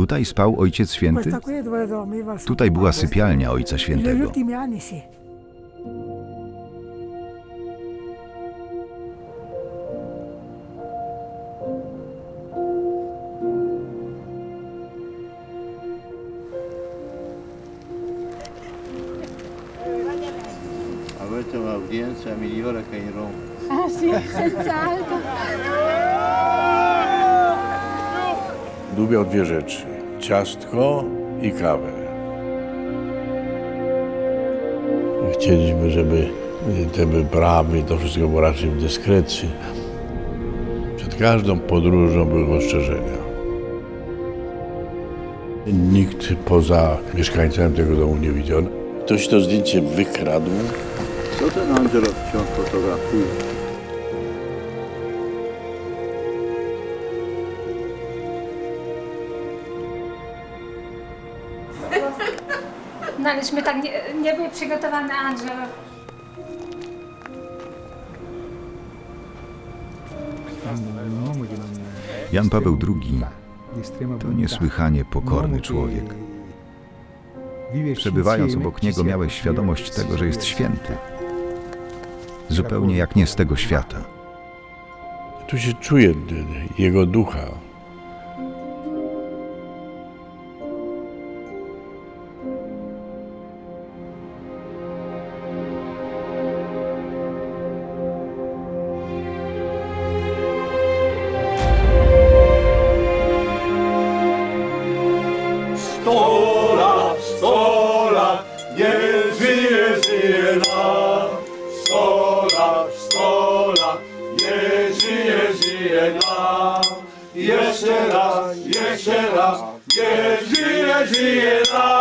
Tutaj spał Ojciec Święty? Tutaj była sypialnia Ojca Świętego. Avete un'udienza migliore che in Roma. Ah sì, senz'altro. Lubią dwie rzeczy: ciastko i kawę. Chcieliśmy, żeby te wyprawy i to wszystko było raczej w dyskrecji. Przed każdą podróżą były ostrzeżenia. Nikt poza mieszkańcami tego domu nie widział. Ktoś to zdjęcie wykradł. Co ten Angelo wciąż fotografuje? No aleśmy tak nie, nie były przygotowane, Angelo. Jan Paweł II to niesłychanie pokorny człowiek. Przebywając obok niego miałeś świadomość tego, że jest święty. Zupełnie jak nie z tego świata. Tu się czuje jego ducha. Sto lat, sto lat, nie żyje, żyje nam. Sto lat, sto lat, nie żyje, żyje nam. Jeszcze raz, jeszcze raz, nie żyje, żyje nam.